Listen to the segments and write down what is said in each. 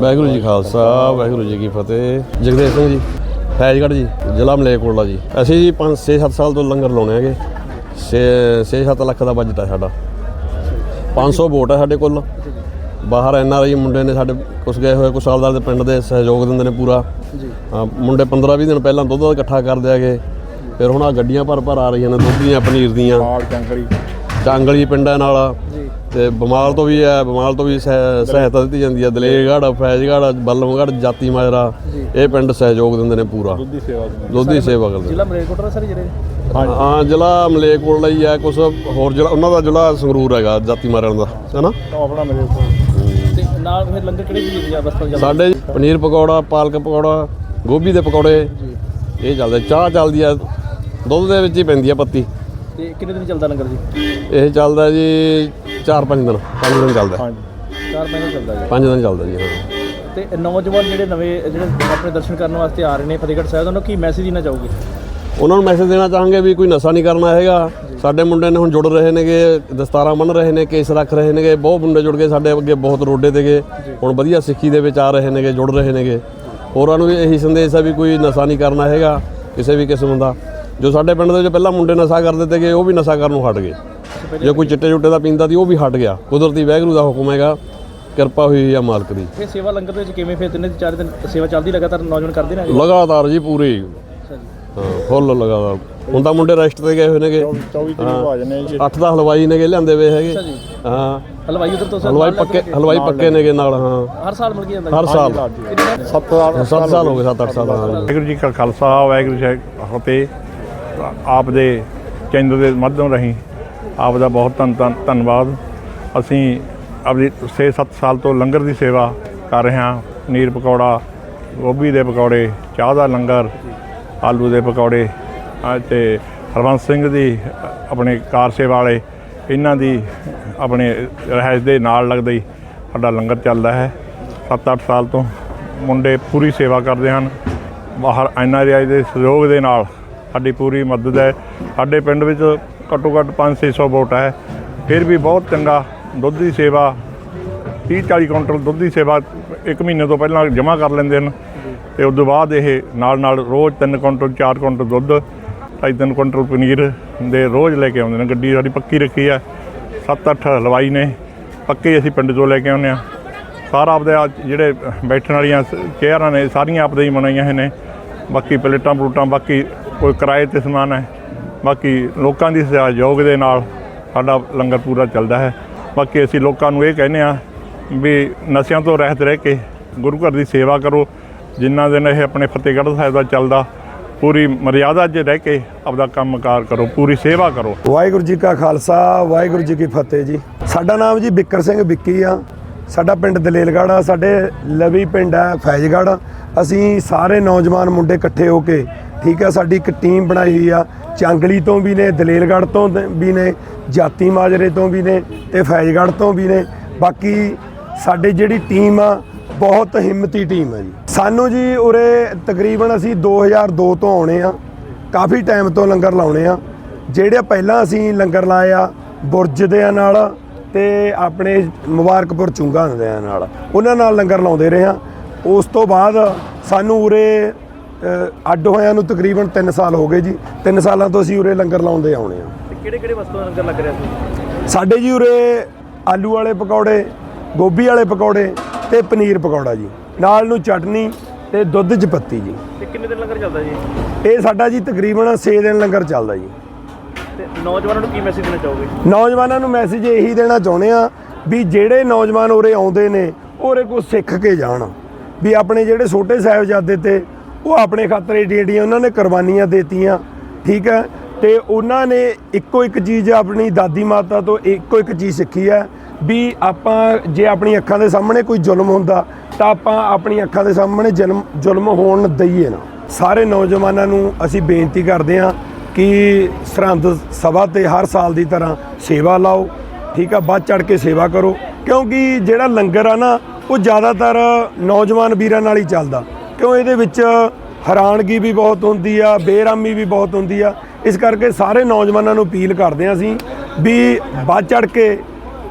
ਵਾਹਿਗੁਰੂ ਜੀ ਖਾਲਸਾ ਵਾਹਿਗੁਰੂ ਜੀ ਕੀ ਫਤਿਹ। ਜਗਦੇਵ ਸਿੰਘ ਜੀ ਫੈਜ਼ਗੜ੍ਹ ਜੀ ਜ਼ਿਲ੍ਹਾ ਮਲੇਰਕੋਟਲਾ ਜੀ। ਅਸੀਂ ਜੀ 5 6-7 ਸਾਲ ਤੋਂ ਲੰਗਰ ਲਾਉਣੇ ਹੈਗੇ। 6-7 ਲੱਖ ਦਾ ਬਜਟ ਹੈ ਸਾਡਾ। 500 ਵੋਟ ਹੈ ਸਾਡੇ ਕੋਲ। ਬਾਹਰ ਐਨ ਆਰ ਆਈ ਮੁੰਡੇ ਨੇ ਸਾਡੇ ਕੁਛ ਗਏ ਹੋਏ ਕੁਛ ਸਾਲਦਾਰ ਦੇ ਪਿੰਡ ਦੇ ਸਹਿਯੋਗ ਦਿੰਦੇ ਨੇ ਪੂਰਾ। ਜੀ। ਮੁੰਡੇ 15-20 ਦਿਨ ਪਹਿਲਾਂ ਦੁੱਧ ਦਾ ਇਕੱਠਾ ਕਰ ਦਿਆਗੇ ਫਿਰ ਹੁਣ ਆ ਗੱਡੀਆਂ ਭਰ ਭਰ ਆ ਰਹੀਆਂ ਨੇ ਦੁੱਧ ਦੀਆਂ ਪਨੀਰ ਦੀਆਂ। ਚਾਂਗਲੀ ਪਿੰਡਾਂ ਨਾਲ ਤੇ ਬਿਮਾਰ ਤੋਂ ਵੀ ਹੈ ਬਿਮਾਰ ਤੋਂ ਵੀ ਸਹਾਇ- ਸਹਾਇਤਾ ਦਿੱਤੀ ਜਾਂਦੀ ਹੈ। ਦਲੇਰਗੜ੍ਹ ਫੈਜ਼ਗੜ੍ਹ ਬਲਮਗੜ੍ਹ ਜਾਤੀ ਮਾਜਰਾ ਇਹ ਪਿੰਡ ਸਹਿਯੋਗ ਦਿੰਦੇ ਨੇ ਪੂਰਾ। ਸੇਵਾ ਦੀ ਦੁੱਧ ਦੀ ਸੇਵਾ ਕਰਦੇ ਜ਼ਿਲ੍ਹਾ ਮਲੇਰਕੋਟਲਾ ਸਰ ਜਿਹੜੇ? ਹਾਂ ਜ਼ਿਲ੍ਹਾ ਮਲੇਰਕੋਟਲਾ ਹੀ ਹੈ ਕੁਝ ਹੋਰ ਜ਼ਿਲ੍ਹਾ ਉਹਨਾਂ ਦਾ ਜ਼ਿਲ੍ਹਾ ਸੰਗਰੂਰ ਹੈਗਾ ਜਾਤੀ ਮਾਰਿਆਂ ਦਾ ਹੈਨਾ? ਆਪਣਾ ਮੇਰੇ ਕੋਲ ਤੇ ਨਾਲ ਫਿਰ ਲੰਗਰ ਕਿਹੜੇ ਜੀ ਪੰਜਾਬ ਬਸਪਾ ਚੱਲਦਾ ਸਾਡੇ ਪਨੀਰ ਪਕੌੜਾ ਪਾਲਕ ਪਕੌੜਾ ਗੋਭੀ ਦੇ ਪਕੌੜੇ ਇਹ ਚੱਲਦੇ। ਚਾਹ ਚੱਲਦੀ ਆ ਦੁੱਧ ਦੇ ਵਿੱਚ ਹੀ ਪੈਂਦੀ ਆ ਪੱਤੀ। ਤੇ ਕਿੰਨੇ ਦਿਨ ਚੱਲਦਾ ਲੰਗਰ ਜੀ? ਇਹ ਚੱਲਦਾ ਜੀ 4-5 ਦਿਨ 5 ਦਿਨ ਚੱਲਦਾ। ਹਾਂਜੀ। ਚਾਰ ਮਹੀਨੇ ਚੱਲਦਾ ਜੀ। 5 ਦਿਨ ਚੱਲਦਾ ਜੀ ਹਾਂ। ਤੇ ਨੌਜਵਾਨ ਜਿਹੜੇ ਨਵੇਂ ਜਿਹੜੇ ਆਪਣੇ ਦਰਸ਼ਨ ਕਰਨ ਵਾਸਤੇ ਆ ਰਹੇ ਨੇ ਫਤਿਹਗੜ੍ਹ ਸਾਹਿਬ ਉਹਨਾਂ ਨੂੰ ਕੀ ਮੈਸੇਜ ਦੇਣਾ ਚਾਹੋਗੇ? ਉਹਨਾਂ ਨੂੰ ਮੈਸੇਜ ਦੇਣਾ ਚਾਹਾਂਗੇ ਵੀ ਕੋਈ ਨਸ਼ਾ ਨਹੀਂ ਕਰਨਾ ਹੈਗਾ। ਸਾਡੇ ਮੁੰਡੇ ਨੇ ਹੁਣ ਜੁੜ ਰਹੇ ਨੇਗੇ ਦਸਤਾਰਾਂ ਬੰਨ ਰਹੇ ਨੇ ਕੇਸ ਰੱਖ ਰਹੇ ਨੇਗੇ। ਬਹੁਤ ਮੁੰਡੇ ਜੁੜ ਗਏ ਸਾਡੇ ਅੱਗੇ ਬਹੁਤ ਰੋਡੇ ਤੇਗੇ ਹੁਣ ਵਧੀਆ ਸਿੱਖੀ ਦੇ ਵਿੱਚ ਆ ਰਹੇ ਨੇਗੇ ਜੁੜ ਰਹੇ ਨੇਗੇ। ਹੋਰਾਂ ਨੂੰ ਵੀ ਇਹੀ ਸੰਦੇਸ਼ ਹੈ ਵੀ ਕੋਈ ਨਸ਼ਾ ਨਹੀਂ ਕਰਨਾ ਹੈਗਾ ਕਿਸੇ ਵੀ ਕਿਸਮ ਦਾ। ਜੋ ਸਾਡੇ ਪਿੰਡ ਦੇ ਵਿੱਚ ਪਹਿਲਾਂ ਮੁੰਡੇ ਨਸ਼ਾ ਕਰਦੇ ਤੇਗੇ ਉਹ ਵੀ ਨਸ਼ਾ ਕਰਨ ਨੂੰ ਹਟ ਗਏ। ਜੇ ਕੋਈ ਚਿੱਟੇ ਚੁੱਟੇ ਦਾ ਪੀਂਦਾ ਸੀ ਉਹ ਵੀ ਹਟ ਗਿਆ। ਕੁਦਰਤੀ ਵਾਹਿਗੁਰੂ ਦਾ ਹੁਕਮ ਹੈਗਾ ਕਿਰਪਾ ਹੋਈ ਹੈ ਮਾਲਕ ਦੀ। ਇਹ ਸੇਵਾ ਲੰਗਰ ਦੇ ਵਿੱਚ ਕਿਵੇਂ ਫਿਰ ਤਿੰਨੇ ਚਾਰ ਦਿਨ ਸੇਵਾ ਚੱਲਦੀ ਲਗਾਤਾਰ ਨੌਜਵਾਨ ਕਰਦੇ ਨੇ? ਲਗਾਤਾਰ ਜੀ ਪੂਰੀ। ਹਾਂ ਫੁੱਲ ਲਗਾਤਾਰ। ਹੁਣ ਤਾਂ ਮੁੰਡੇ ਰੈਸਟ ਤੇ ਗਏ ਹੋਏ ਨੇਗੇ। 24 ਤਰੀਕ ਨੂੰ ਆ ਜਨੇ ਜੀ। ਅੱਠ ਦਾ ਹਲਵਾਈ ਨੇਗੇ ਲਿਆਂਦੇ ਵੇ ਹੈਗੇ। ਹਾਂ। ਹਲਵਾਈ ਉਧਰ ਤੋਂ ਹਲਵਾਈ ਪੱਕੇ ਹਲਵਾਈ ਪੱਕੇ ਨੇਗੇ ਨਾਲ ਹਾਂ। ਹਰ ਸਾਲ ਮਿਲ ਕੇ ਜਾਂਦਾ ਹਰ ਸਾਲ। ਸੱਤ ਸਾਲ 7 ਸਾਲ ਹੋ ਗਏ। 7-8 ਸਾਲ ਹਾਂ। ਵਾਹਿਗੁਰੂ ਜੀ ਕਾ ਖਾਲਸਾ ਵਾਹਿਗੁਰੂ ਜੀ ਫਤਿਹ। ਆਪ ਦੇ ਚੈਨਲ ਦੇ ਮਾਧਿਅਮ ਰਾਹੀਂ ਆਪ ਦਾ ਬਹੁਤ ਧੰਨ ਧੰਨਵਾਦ। ਅਸੀਂ ਆਪਣੀ 6-7 ਸਾਲ ਤੋਂ ਲੰਗਰ ਦੀ ਸੇਵਾ ਕਰ ਰਹੇ ਹਾਂ। ਪਨੀਰ ਪਕੌੜਾ, ਗੋਭੀ ਦੇ ਪਕੌੜੇ, ਚਾਹ ਦਾ ਲੰਗਰ, ਆਲੂ ਦੇ ਪਕੌੜੇ ਅਤੇ ਹਰਵੰਤ ਸਿੰਘ ਦੀ ਆਪਣੇ ਕਾਰ ਸੇਵਾ ਵਾਲੇ, ਇਹਨਾਂ ਦੀ ਆਪਣੇ ਰਹਿਜ ਦੇ ਨਾਲ ਲੱਗਦਾ ਹੀ ਸਾਡਾ ਲੰਗਰ ਚੱਲਦਾ ਹੈ। 7-8 ਸਾਲ ਤੋਂ ਮੁੰਡੇ ਪੂਰੀ ਸੇਵਾ ਕਰਦੇ ਹਨ। ਬਾਹਰ ਐਨਆਰਆਈ ਦੇ ਸਹਿਯੋਗ ਦੇ ਨਾਲ ਸਾਡੀ ਪੂਰੀ ਮਦਦ ਹੈ। ਸਾਡੇ ਪਿੰਡ ਵਿੱਚ ਘੱਟੋ ਘੱਟ 5-600 ਵੋਟ ਹੈ। ਫਿਰ ਵੀ ਬਹੁਤ ਚੰਗਾ ਦੁੱਧ ਦੀ ਸੇਵਾ 30-40 ਕੁਇੰਟਲ ਦੁੱਧ ਦੀ ਸੇਵਾ ਇੱਕ ਮਹੀਨੇ ਤੋਂ ਪਹਿਲਾਂ ਜਮ੍ਹਾਂ ਕਰ ਲੈਂਦੇ ਹਨ। ਤੇ ਉਸ ਤੋਂ ਬਾਅਦ ਇਹ ਨਾਲ ਨਾਲ ਰੋਜ਼ 3 ਕੁਇੰਟਲ 4 ਕੁਇੰਟਲ ਦੁੱਧ, ਢਾਈ ਤਿੰਨ ਕੁਇੰਟਲ ਪਨੀਰ ਦੇ ਰੋਜ਼ ਲੈ ਕੇ ਆਉਂਦੇ ਨੇ। ਗੱਡੀ ਸਾਡੀ ਪੱਕੀ ਰੱਖੀ ਹੈ 7-8 ਹਲਵਾਈ ਨੇ, ਪੱਕੇ ਅਸੀਂ ਪਿੰਡ ਤੋਂ ਲੈ ਕੇ ਆਉਂਦੇ ਹਾਂ। ਸਾਰਾ ਆਪਦੇ ਜਿਹੜੇ ਬੈਠਣ ਵਾਲੀਆਂ ਸ- ਚੇਅਰਾਂ ਨੇ, ਸਾਰੀਆਂ ਆਪਦੇ ਹੀ ਬਣਾਈਆਂ ਹੋਏ ਨੇ। ਬਾਕੀ ਪਲੇਟਾਂ ਪਲੂਟਾਂ ਬਾਕੀ ਕੋਈ ਕਿਰਾਏ ਤੇ ਸਮਾਨ ਹੈ। ਬਾਕੀ ਲੋਕਾਂ ਦੀ ਸਹਿਯੋਗ ਦੇ ਨਾਲ ਸਾਡਾ ਲੰਗਰ ਪੂਰਾ ਚੱਲਦਾ ਹੈ। ਬਾਕੀ ਅਸੀਂ ਲੋਕਾਂ ਨੂੰ ਇਹ ਕਹਿੰਦੇ ਆ ਵੀ ਨਸ਼ਿਆਂ ਤੋਂ ਰਹਿਤ ਰਹਿ ਕੇ ਗੁਰੂ ਘਰ ਦੀ ਸੇਵਾ ਕਰੋ। ਜਿੰਨਾ ਦਿਨ ਇਹ ਆਪਣੇ ਫਤਿਹਗੜ੍ਹ ਸਾਹਿਬ ਦਾ ਚੱਲਦਾ, ਪੂਰੀ ਮਰਿਆਦਾ 'ਚ ਰਹਿ ਕੇ ਆਪਦਾ ਕੰਮਕਾਰ ਕਰੋ, ਪੂਰੀ ਸੇਵਾ ਕਰੋ। ਵਾਹਿਗੁਰੂ ਜੀ ਕਾ ਖਾਲਸਾ, ਵਾਹਿਗੁਰੂ ਜੀ ਕੀ ਫਤਿਹ ਜੀ। ਸਾਡਾ ਨਾਮ ਜੀ ਬਿੱਕਰ ਸਿੰਘ ਵਿੱਕੀ ਆ। ਸਾਡਾ ਪਿੰਡ ਦਲੇਲਗੜ੍ਹ ਆ, ਸਾਡੇ ਲਵੀ ਪਿੰਡ ਹੈ ਫੈਜ਼ਗੜ੍ਹ ਅਸੀਂ ਸਾਰੇ ਨੌਜਵਾਨ ਮੁੰਡੇ ਇਕੱਠੇ ਹੋ ਕੇ ਠੀਕ ਹੈ ਸਾਡੀ ਇੱਕ ਟੀਮ ਬਣਾਈ ਹੋਈ ਆ। ਚਾਂਗਲੀ ਤੋਂ ਵੀ ਨੇ, ਦਲੇਲਗੜ੍ਹ ਤੋਂ ਵੀ ਨੇ, ਜਾਤੀ ਮਾਜਰੇ ਤੋਂ ਵੀ ਨੇ ਤੇ ਫੈਜ਼ਗੜ੍ਹ ਤੋਂ ਵੀ ਨੇ। ਬਾਕੀ ਸਾਡੀ ਜਿਹੜੀ ਟੀਮ ਆ, ਬਹੁਤ ਹਿੰਮਤੀ ਟੀਮ ਹੈ ਜੀ। ਸਾਨੂੰ ਜੀ ਉਰੇ ਤਕਰੀਬਨ ਅਸੀਂ 2002 ਤੋਂ ਆਉਣੇ ਆ। ਕਾਫੀ ਟਾਈਮ ਤੋਂ ਲੰਗਰ ਲਾਉਣੇ ਆ। ਜਿਹੜੇ ਪਹਿਲਾਂ ਅਸੀਂ ਲੰਗਰ ਲਾਏ ਆ, ਬੁਰਜ ਦੇ ਨਾਲ ਤੇ ਆਪਣੇ ਮੁਬਾਰਕਪੁਰ ਚੁੰਗਾ ਦੇ ਨਾਲ। ਉਹਨਾਂ ਨਾਲ ਲੰਗਰ ਲਾਉਂਦੇ ਰਹੇ ਆ। ਉਸ ਤੋਂ ਬਾਅਦ ਸਾਨੂੰ ਉਰੇ ਅੱਡ ਹੋਇਆਂ ਨੂੰ ਤਕਰੀਬਨ 3 ਸਾਲ ਹੋ ਗਏ ਜੀ। 3 ਸਾਲਾਂ ਤੋਂ ਅਸੀਂ ਉਰੇ ਲੰਗਰ ਲਾਉਂਦੇ ਆਉਣੇ ਆ। ਤੇ ਕਿਹੜੇ ਕਿਹੜੇ ਵਸਤੂਆਂ ਦਾ ਲੰਗਰ ਲੱਗ ਰਿਹਾ ਸੀ? ਸਾਡੇ ਜੀ ਉਰੇ ਆਲੂ ਵਾਲੇ ਪਕੌੜੇ ਗੋਭੀ ਵਾਲੇ ਪਕੌੜੇ ਤੇ ਪਨੀਰ ਪਕੌੜਾ ਜੀ। ਨਾਲ ਨੂੰ ਚਟਨੀ ਤੇ ਦੁੱਧ ਚ ਪੱਤੀ ਜੀ। ਤੇ ਕਿੰਨੇ ਦਿਨ ਲੰਗਰ ਚੱਲਦਾ ਜੀ? ਇਹ ਸਾਡਾ ਜੀ ਤਕਰੀਬਨ 6 ਦਿਨ ਲੰਗਰ ਚੱਲਦਾ ਜੀ। ਤੇ ਨੌਜਵਾਨਾਂ ਨੂੰ ਕੀ ਮੈਸੇਜ ਦੇਣਾ ਚਾਹੋਗੇ? ਨੌਜਵਾਨਾਂ ਨੂੰ ਮੈਸੇਜ ਇਹੀ ਦੇਣਾ ਚਾਹੁੰਦੇ ਆ ਵੀ ਜਿਹੜੇ ਨੌਜਵਾਨ ਉਰੇ ਆਉਂਦੇ ਨੇ ਉਰੇ ਕੁਝ ਸਿੱਖ ਕੇ ਜਾਣ। ਵੀ ਆਪਣੇ ਜਿਹੜੇ ਛੋਟੇ ਸਾਹਿਬਜ਼ਾਦੇ ਤੇ ਉਹ ਆਪਣੇ ਖਾਤਰ ਏਡੀ ਏਡੀਆਂ ਉਹਨਾਂ ਨੇ ਕੁਰਬਾਨੀਆਂ ਦੇਤੀਆਂ, ਠੀਕ ਹੈ? ਤੇ ਉਹਨਾਂ ਨੇ ਇੱਕੋ ਇੱਕ ਚੀਜ਼ ਆਪਣੀ ਦਾਦੀ ਮਾਤਾ ਤੋਂ ਇੱਕੋ ਇੱਕ ਚੀਜ਼ ਸਿੱਖੀ ਹੈ ਵੀ ਆਪਾਂ ਜੇ ਆਪਣੀ ਅੱਖਾਂ ਦੇ ਸਾਹਮਣੇ ਕੋਈ ਜ਼ੁਲਮ ਹੁੰਦਾ, ਤਾਂ ਆਪਾਂ ਆਪਣੀ ਅੱਖਾਂ ਦੇ ਸਾਹਮਣੇ ਜ਼ੁਲਮ ਜ਼ੁਲਮ ਹੋਣ ਦਈਏ ਨਾ। ਸਾਰੇ ਨੌਜਵਾਨਾਂ ਨੂੰ ਅਸੀਂ ਬੇਨਤੀ ਕਰਦੇ ਹਾਂ ਕਿ ਸਰਹੰਦ ਸਭਾ ਤੇ ਹਰ ਸਾਲ ਦੀ ਤਰ੍ਹਾਂ ਸੇਵਾ ਲਾਓ, ਠੀਕ ਆ ਵੱਧ ਚੜ ਕੇ ਸੇਵਾ ਕਰੋ, ਕਿਉਂਕਿ ਜਿਹੜਾ ਲੰਗਰ ਆ ਨਾ, ਉਹ ਜ਼ਿਆਦਾਤਰ ਨੌਜਵਾਨ ਵੀਰਾਂ ਨਾਲ ਹੀ ਚੱਲਦਾ। ਕਿਉਂ ਇਹਦੇ ਵਿੱਚ ਹੈਰਾਨਗੀ ਵੀ ਬਹੁਤ ਹੁੰਦੀ ਆ ਬੇਰਾਮੀ ਵੀ ਬਹੁਤ ਹੁੰਦੀ ਆ। ਇਸ ਕਰਕੇ ਸਾਰੇ ਨੌਜਵਾਨਾਂ ਨੂੰ ਅਪੀਲ ਕਰਦੇ ਹਾਂ ਅਸੀਂ ਵੀ ਵੱਧ ਚੜ ਕੇ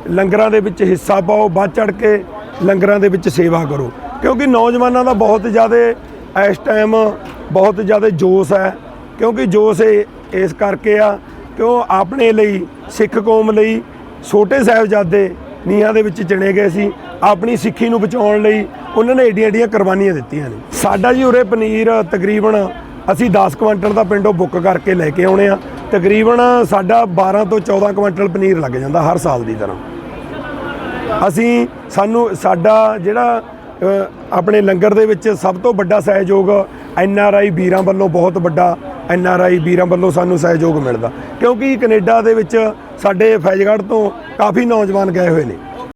ਲੰਗਰਾਂ ਦੇ ਵਿੱਚ ਹਿੱਸਾ ਪਾਓ, ਵੱਧ ਚੜ ਕੇ ਲੰਗਰਾਂ ਦੇ ਵਿੱਚ ਸੇਵਾ ਕਰੋ। ਕਿਉਂਕਿ ਨੌਜਵਾਨਾਂ ਦਾ ਬਹੁਤ ਜ਼ਿਆਦਾ ਇਸ ਟਾਈਮ ਬਹੁਤ ਜ਼ਿਆਦਾ ਜੋਸ਼ ਹੈ। ਕਿਉਂਕਿ ਜੋਸ਼ ਇਹ, ਇਸ ਕਰਕੇ ਆ ਕਿਉਂ ਆਪਣੇ ਲਈ, ਸਿੱਖ ਕੌਮ ਲਈ ਛੋਟੇ ਸਾਹਿਬਜ਼ਾਦੇ ਨੀਹਾਂ ਦੇ ਵਿੱਚ ਚਿਣੇ ਗਏ ਸੀ। ਆਪਣੀ ਸਿੱਖੀ ਨੂੰ ਬਚਾਉਣ ਲਈ ਉਹਨਾਂ ਨੇ ਏਡੀਆਂ ਏਡੀਆਂ ਕੁਰਬਾਨੀਆਂ ਦਿੱਤੀਆਂ ਨੇ। ਸਾਡਾ ਜੀ ਉਰੇ ਪਨੀਰ, ਤਕਰੀਬਨ ਅਸੀਂ 10 ਕੁਇੰਟਲ ਦਾ ਪਿੰਡੋਂ ਬੁੱਕ ਕਰਕੇ ਲੈ ਕੇ ਆਉਣੇ ਆ। ਤਕਰੀਬਨ ਸਾਡਾ 12 ਤੋਂ 14 ਕੁਇੰਟਲ ਪਨੀਰ ਲੱਗ ਜਾਂਦਾ ਹਰ ਸਾਲ ਦੀ ਤਰ੍ਹਾਂ। ਅਸੀਂ ਸਾਨੂੰ ਸਾਡਾ ਜਿਹੜਾ ਆਪਣੇ ਲੰਗਰ ਦੇ ਵਿੱਚ ਸਭ ਤੋਂ ਵੱਡਾ ਸਹਿਯੋਗ ਐਨ ਆਰ ਆਈ ਵੀਰਾਂ ਵੱਲੋਂ ਬਹੁਤ ਵੱਡਾ ਐਨ ਆਰ ਆਈ ਵੀਰਾਂ ਵੱਲੋਂ ਸਾਨੂੰ ਸਹਿਯੋਗ ਮਿਲਦਾ। ਕਿਉਂਕਿ ਕੈਨੇਡਾ ਦੇ ਵਿੱਚ ਸਾਡੇ ਫੈਜ਼ਗੜ੍ਹ ਤੋਂ ਕਾਫੀ ਨੌਜਵਾਨ ਗਏ ਹੋਏ ਨੇ।